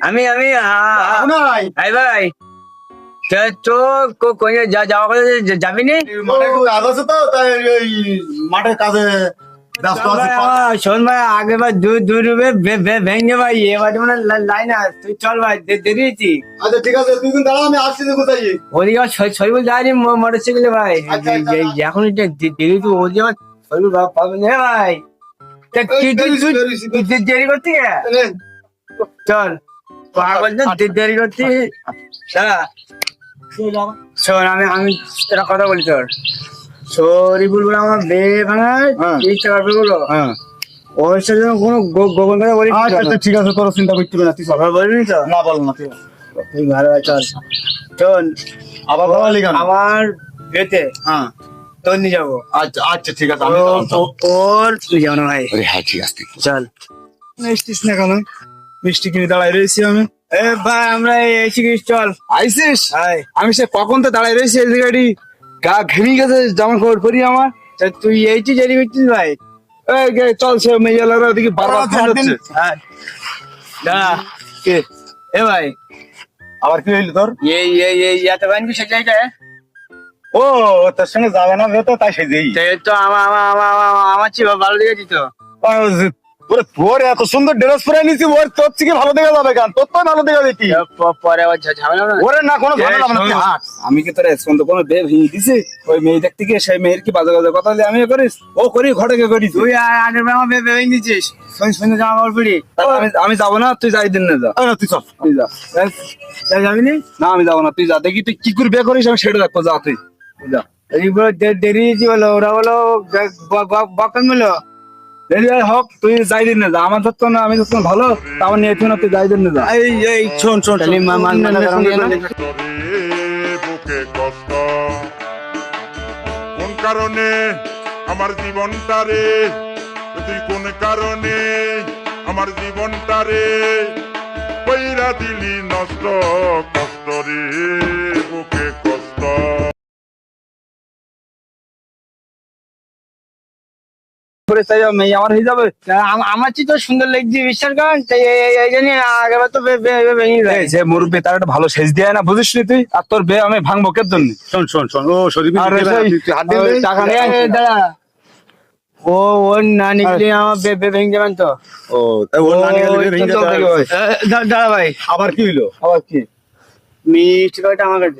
আমি আমি ভাই তা তো কো- কই যা যাওয়া যাবি নি মাঠের কাজে শোন ভাই আগে ভাই দুই দুই রুপে ভেঙে ভাই এবার মানে লাইন তুই চল ভাই দে- দেরি হয়েছি আচ্ছা ঠিক আছে তুই কিন্তু দাঁড়া আমি আসছি তাই ওদিকে শৈবুল যায়নি মোটর সাইকেলে ভাই। আচ্ছা, আচ্ছা। এই- এখন এটা দেরি তো ওদিকে আমার শৈবুল পাবে না ভাই। দেরি করতে গে চল। পাগল না দেরি করতে। দাঁড়া। শোন আমি আমি কথা বলি তোর। শরীফুল বলে আমার ভাঙায় হ্যাঁ। তিরিশ টাকা বলো। হ্যাঁ। ওর যেন কোনো গোপন কথা বলি আচ্ছা আচ্ছা, ঠিক আছে তোর চিন্তা করতে না তুই তো? না বল না তুই। ভালো চল। আবার ভালো আমার হ্যাঁ। তোর নিয়ে যাব। আচ্ছা আচ্ছা ঠিক আছে আমি ও- যাব, চল। ও- ওর নিয়ে যাব না ভাই। আরে হ্যাঁ ঠিক আছে চল। মিষ্টিস না কেন? মিষ্টি কিনে দাঁড়াই রয়েছি আমি। এ ভাই আমরা গেছি চল। আইসিস? আমি সে কখন তো দাঁড়াই রয়েছি এই জায়গাটি? গা ঘেমে গেছে জামা কাপড় পরি আমার তুই এইটি জারি করছিস ভাই চল সে মেয়ে লাগা ওদিকে বারবার ফোন হচ্ছে হ্যাঁ কে এ ভাই আবার কি হইল তোর এই এই এই এত বাইন কি সেটাই ও তোর সঙ্গে যাবে না তো তাই সেজেই তো আমার আমার আমার আমার- চেয়ে ভালো দেখেছি তো ওরে তোর এত সুন্দর ড্রেস পরে নিছি ওর তোর থেকে ভালো দেখা যাবে কেন? তোর তো ভালো দেখা যেতি প- পরে আবার ঝামেলা না ওরে না কোনো ঝামেলা না, তুই হাঁট। আমি কি তোর এসপন্দ কোনো বে ভেঙে দিছি? ওই মেয়ে দেখতে গিয়ে সেই মেয়ের কি বাজে বাজে কথা বলে? আমি করিস? ও করি ঘটে কে তুই আগের বার আমার ভেবে দিচ্ছিস শুন শুনে জামা কাপড় পরি আমি আমি যাব না তুই যাই দিন না যা। না তুই চল। তুই যা। যাবি না? আমি যাব না তুই যা। দেখি তুই কি করে বিয়ে করিস আমি সেটা দেখব যা তুই। যা। দেরি হয়েছে বলো ওরা বলো ব- ব- ব- বকান বলো। হোক তুই যাই দিন না যা। আমার যত না আমি যত ভালো তা নিয়ে তুই না তুই যাই দিন না যা। এই শোন শোন কোন কারণে আমার জীবনটা রে? তুই কোন কারণে আমার জীবনটা রে? দিলি নষ্ট কষ্ট রে। করে মেয়ে আমার হয়ে যাবে। আমার তো সুন্দর লাগছে বিশ্বাস করেন তাই এই- জন্য আগেবার তো যে মুরব্বী তার একটা ভালো সেচ দিয়ে না বুঝিস নি তুই? আর তোর বে আমি ভাঙবো কে জন্য? শোন শোন শোন ও শরীফ ওই টাকা নিয়ে ও ওর না নিকলে আমার বে- বে- ভেঙে যাবেন তো। ও তাই ওর নানি ভেঙে চল, চল, যেতে চল, হবে। এ, দা- দাঁড়া ভাই আবার কি হইল? আবার কি? মিষ্টি কয়টা আমার কাছে?